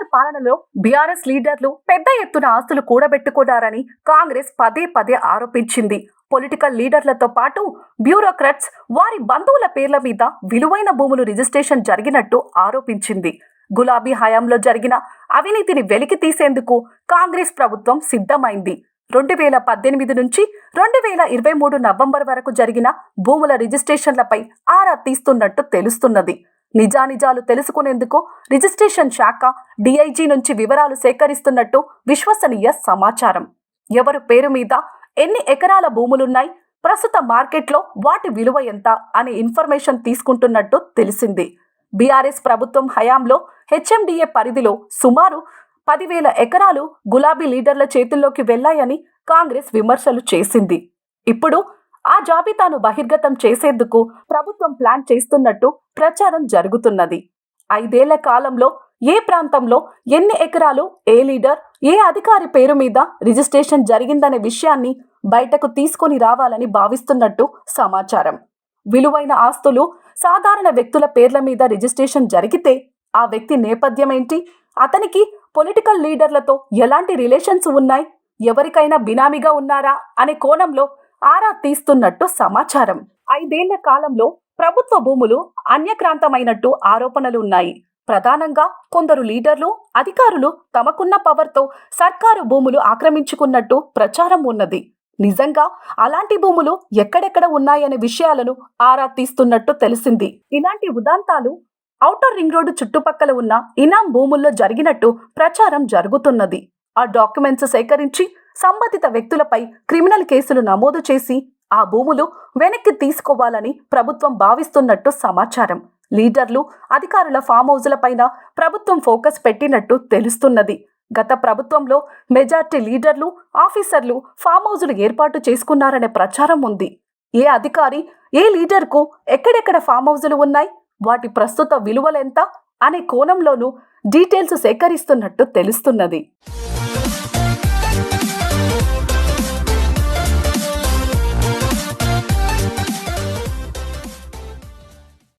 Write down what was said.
కేసీఆర్ పాలనలో బీఆర్ఎస్ లీడర్లు పెద్ద ఎత్తున ఆస్తులు కూడబెట్టుకున్నారని కాంగ్రెస్ పదే పదే ఆరోపించింది. పొలిటికల్ లీడర్లతో పాటు బ్యూరోక్రాట్స్ వారి బంధువుల పేర్ల మీద విలువైన భూములు రిజిస్ట్రేషన్ జరిగినట్టు ఆరోపించింది. గులాబీ హయాంలో జరిగిన అవినీతిని వెలికి తీసేందుకు కాంగ్రెస్ ప్రభుత్వం సిద్ధమైంది. రెండు వేల పద్దెనిమిది నుంచి రెండు వేల ఇరవై మూడు నవంబర్ వరకు జరిగిన భూముల రిజిస్ట్రేషన్లపై ఆరా తీస్తున్నట్టు తెలుస్తున్నది. నిజానిజాలు తెలుసుకునేందుకు రిజిస్ట్రేషన్ శాఖ డిఐజీ నుంచి వివరాలు సేకరిస్తున్నట్టు విశ్వసనీయ సమాచారం. ఎవరు పేరు మీద ఎన్ని ఎకరాల భూములున్నాయి ప్రస్తుత మార్కెట్లో వాటి విలువ ఎంత అనే ఇన్ఫర్మేషన్ తీసుకుంటున్నట్టు తెలిసింది. బీఆర్ఎస్ ప్రభుత్వం హయాంలో హెచ్ఎండిఏ పరిధిలో సుమారు పదివేల ఎకరాలు గులాబీ లీడర్ల చేతుల్లోకి వెళ్ళాయని కాంగ్రెస్ విమర్శలు చేసింది. ఇప్పుడు ఆ జాబితాను బహిర్గతం చేసేందుకు ప్రభుత్వం ప్లాన్ చేస్తున్నట్టు ప్రచారం జరుగుతున్నది. ఐదేళ్ళ కాలంలో ఏ ప్రాంతంలో ఎన్ని ఎకరాలు ఏ లీడర్ ఏ అధికారి పేరు మీద రిజిస్ట్రేషన్ జరిగిందనే విషయాన్ని బయటకు తీసుకొని రావాలని భావిస్తున్నట్టు సమాచారం. విలువైన ఆస్తులు సాధారణ వ్యక్తుల పేర్ల మీద రిజిస్ట్రేషన్ జరిగితే ఆ వ్యక్తి నేపథ్యం ఏంటి అతనికి పొలిటికల్ లీడర్లతో ఎలాంటి రిలేషన్స్ ఉన్నాయి? ఎవరికైనా బినామీగా ఉన్నారా? అనే కోణంలో ఆరా తీస్తున్నట్టు సమాచారం. ఐదేళ్ళ కాలంలో ప్రభుత్వ భూములు అన్యక్రాంతమైనట్టు ఆరోపణలు ఉన్నాయి ప్రధానంగా కొందరు లీడర్లు అధికారులు తమకున్న పవర్తో సర్కారు భూములు ఆక్రమించుకున్నట్టు ప్రచారం ఉన్నది. నిజంగా అలాంటి భూములు ఎక్కడెక్కడ ఉన్నాయనే విషయాలను ఆరా తీస్తున్నట్టు తెలిసింది. ఇలాంటి ఉదాంతాలు ఔటర్ రింగ్ రోడ్డు చుట్టుపక్కల ఉన్న ఇనాం భూముల్లో జరిగినట్టు ప్రచారం జరుగుతున్నది. ఆ డాక్యుమెంట్స్ సేకరించి సంబంధిత వ్యక్తులపై క్రిమినల్ కేసులు నమోదు చేసి ఆ భూములు వెనక్కి తీసుకోవాలని ప్రభుత్వం భావిస్తున్నట్టు సమాచారం. లీడర్లు అధికారుల ఫామ్ హౌజులపైన ప్రభుత్వం ఫోకస్ పెట్టినట్టు తెలుస్తున్నది. గత ప్రభుత్వంలో మెజార్టీ లీడర్లు ఆఫీసర్లు ఫామ్ హౌజులు ఏర్పాటు చేసుకున్నారనే ప్రచారం ఉంది. ఏ అధికారి ఏ లీడర్కు ఎక్కడెక్కడ ఫామ్ హౌజులు ఉన్నాయి వాటి ప్రస్తుత విలువలెంత అనే కోణంలోనూ డీటెయిల్స్ సేకరిస్తున్నట్టు తెలుస్తున్నది.